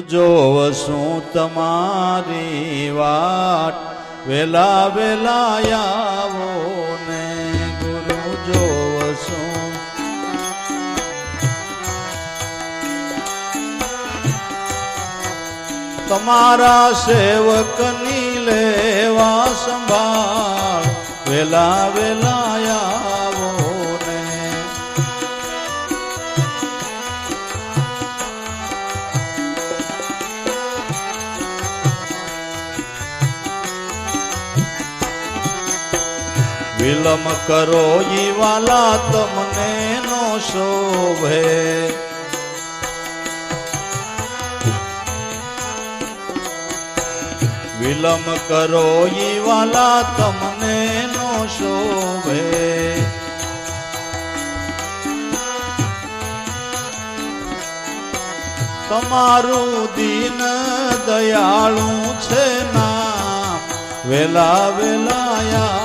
જોવશું તમારી વાટ. વેલા વેલા આવો ને ગુરુ જોવશું. તમારા સેવકની લેવા સંભાળ. વેલા વેલા વિલમ કરો ઈ વાલા તમને નો શોભે. વિલમ કરો ઈ વાલા તમને નો શોભે. તમારું દીન દયાળું છે ના. વેલા વેલા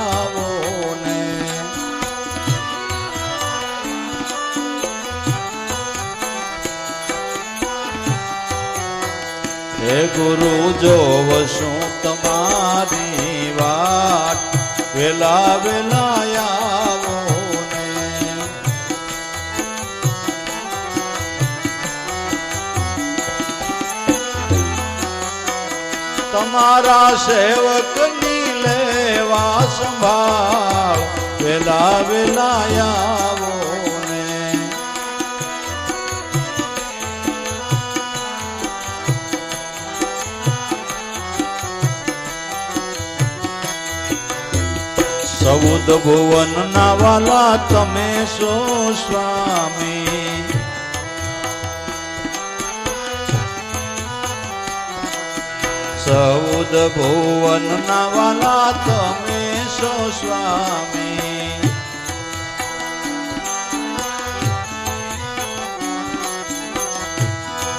હે ગુરુ જોવશું તમારી વાત? વેલા વેલા આવો તમારા સેવકની લેવા સંભાળ. વેલા વેલા સૌદ ભુવન ના વાલા તમે સો સ્વામી? સૌદ ભુવન ના વાલા તમે સો સ્વામી?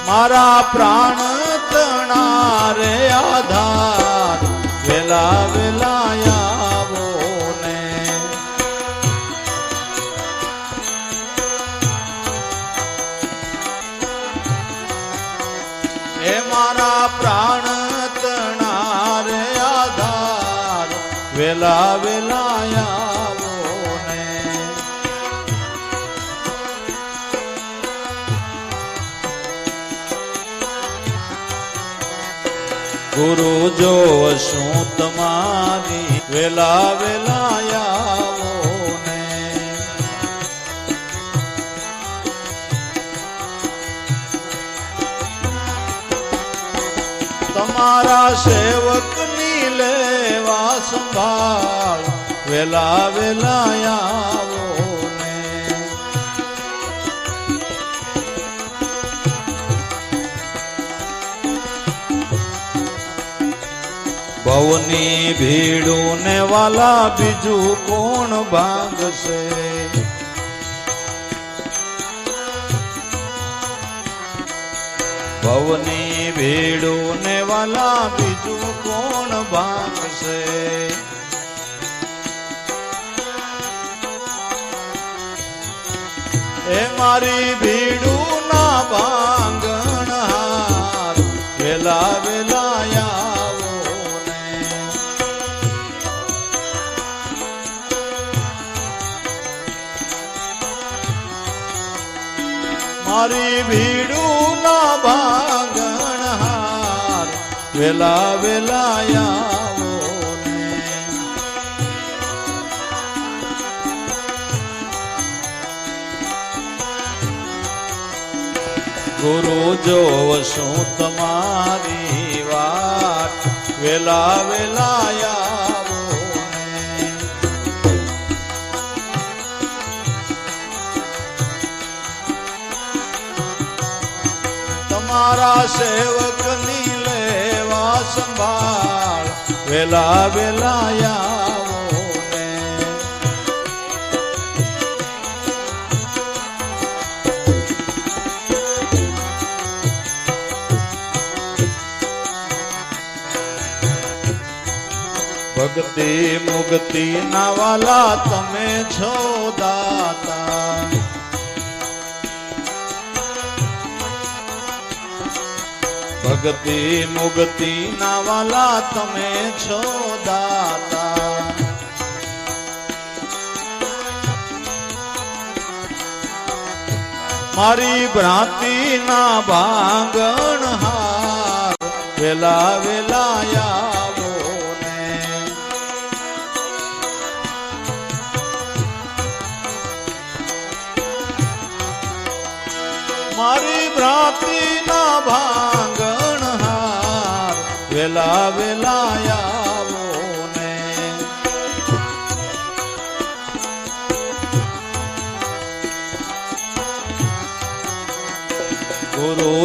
મારા પ્રાણ તણારે આધાર, વેલા વેલા ગુરુ જો શું તમારી. વેલા વેલા આવો ને. તમારા સેવકની લેવા સંભાળ. વેલા વેલા આવો ભવની ભીડું વાલા બીજું કોણ ભાગશે? ભવની ભીડું વાલા બીજું કોણ ભાગશે? એ મારી ભીડું ના ભાંગણ મારી ભીડું ના ભાગણહાર વેલા વેલાયા ગુરુ ને શું તમારી વાત વેલા વેલા તમારા સેવકની લેવા સંભાળ. વેલા વેલા આવો ને. ભક્તિ મુક્તિ ના વાલા તમે છો દાતા. ભક્તિ મુગતિ ના વાલા તમે છો દાતા. મારી ભ્રાંતિ ના ભાંગણ હાર, વેલા વેલા આવો મારી ભ્રાંતિ ના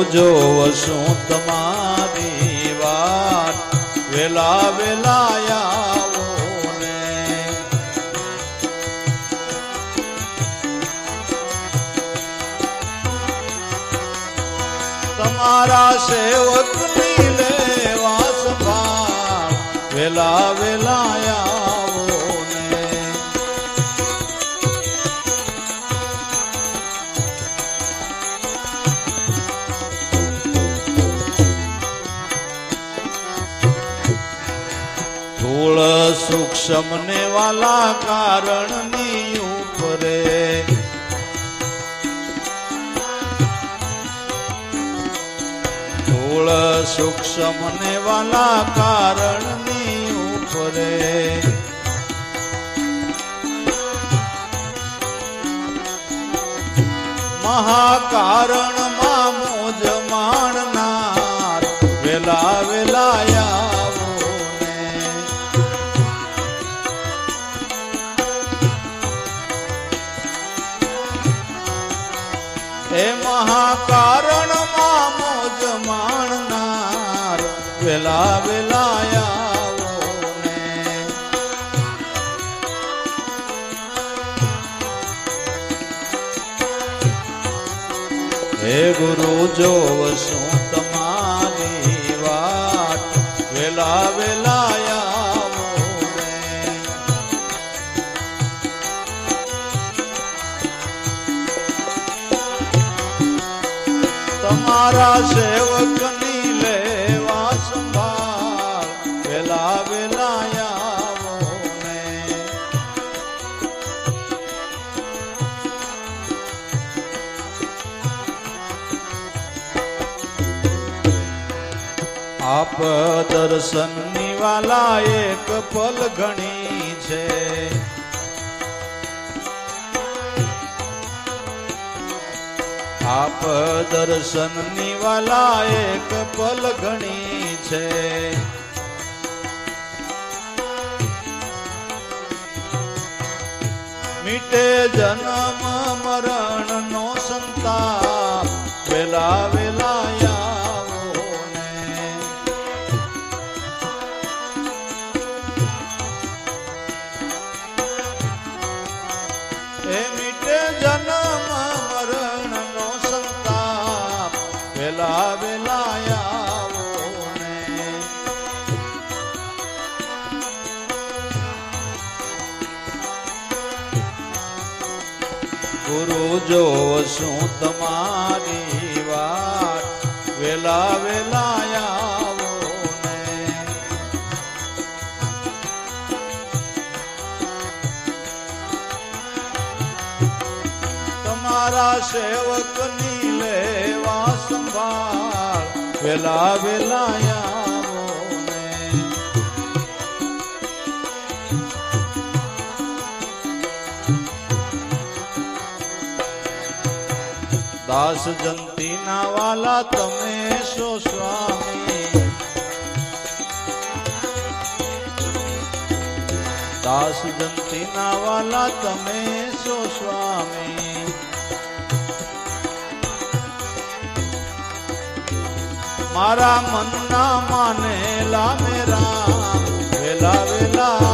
જો વસું તમારી વાત વેલા વેલા ને તમારા સેવક વેલા વેલા આવો ને. ધૂળ સૂક્ષ્મ ને વાલા કારણની ઉપરે. ધૂળ સૂક્ષ્મ ને વાલા કારણની ઉપરે મહાકારણમાં ગુરુ જો શું તમારી વાત. વેલા વેલા તમારા સેવકની આપ દર્શનની વાલા એક પલ ઘણી છે. આપ દર્શનની વાલા એક પલ ઘણી છે. મીટે જન્મ, મરણ તમારી વાત વેલા વેલા આવો ને. તમારા સેવકની લેવા સંભાળ. વેલા વેલા દાસ જંતી ના વાલા તમે સો સ્વામી? દાસ જંતી ના વાલા તમે છો સ્વામી? મારા મનના માનેલા મેરા, વેલા વેલા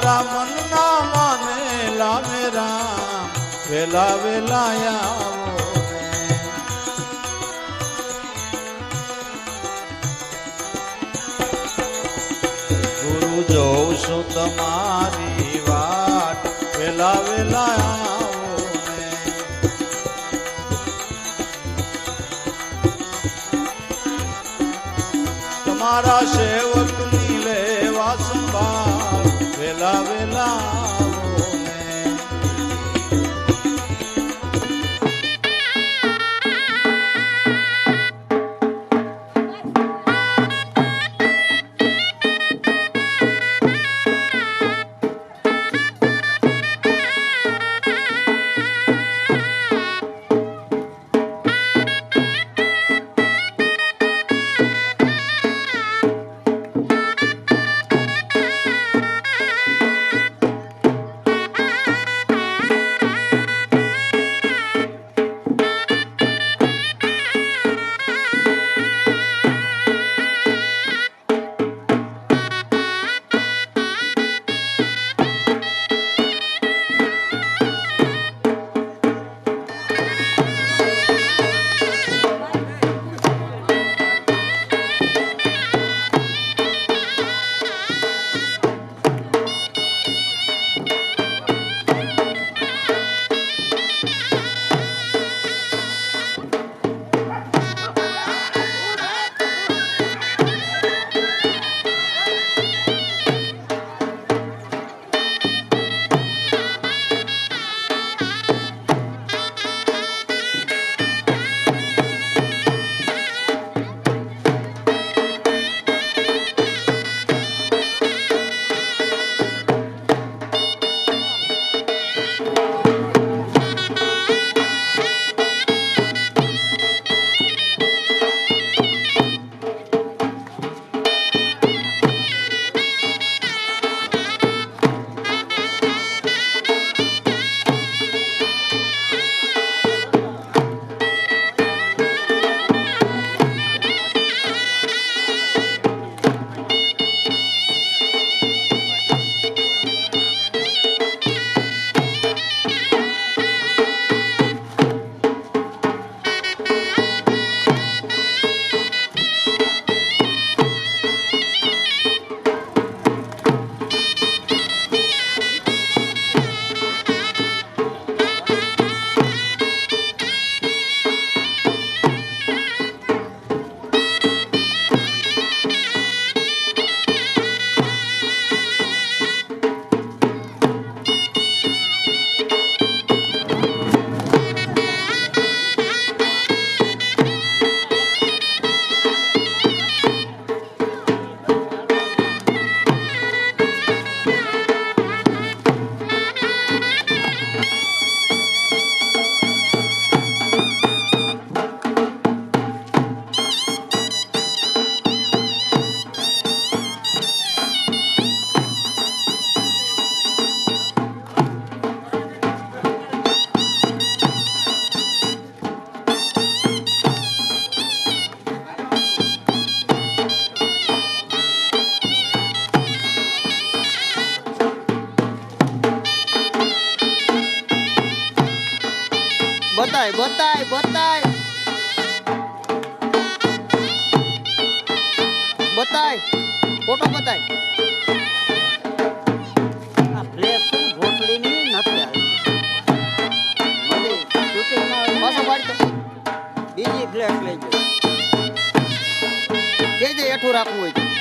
મારા મનના માનેલા મેરા વેલા વેલા આવો. ગુરુ જોઉં છું તમારી વાટ વેલા વેલા આવો તમારા સંભાળ વેલા વેલા બતાય બતાય બતાય બતાય ફોટો બતાય બીજી ફ્લેશ લઈ જાય જે જે હેઠું રાખવું હોય.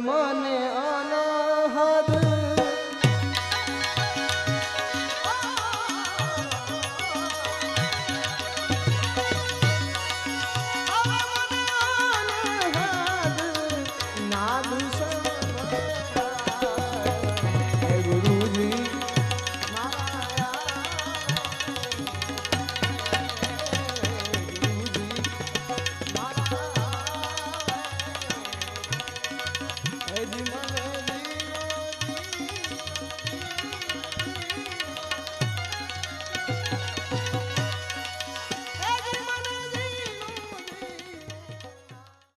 મને